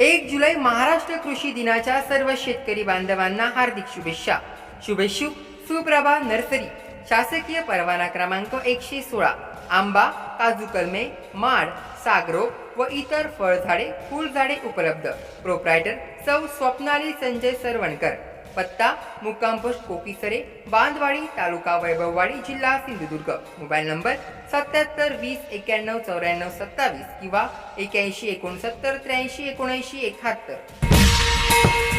एक जुलै महाराष्ट्र कृषी दिनाच्या सर्व शेतकरी बांधवांना हार्दिक शुभेच्छा. शुभेच्छुक सुप्रभा नर्सरी शासकीय परवाना क्रमांक एकशे सोळा. आंबा काजू कलमे माड सागरो व इतर फळझाडे फुलझाडे उपलब्ध. प्रोप्रायटर सौ स्वप्नाली संजय सरवणकर. पत्ता मुक्काम पोस्ट कोकीसरे बांधवाडी तालुका वैभववाडी जिल्हा सिंधुदुर्ग. मोबाईल नंबर सत्याहत्तर वीस एक्याण्णव चौऱ्याण्णव सत्तावीस किंवा एक्याऐंशी एकोणसत्तर त्र्याऐंशी एकोणऐंशी एकाहत्तर.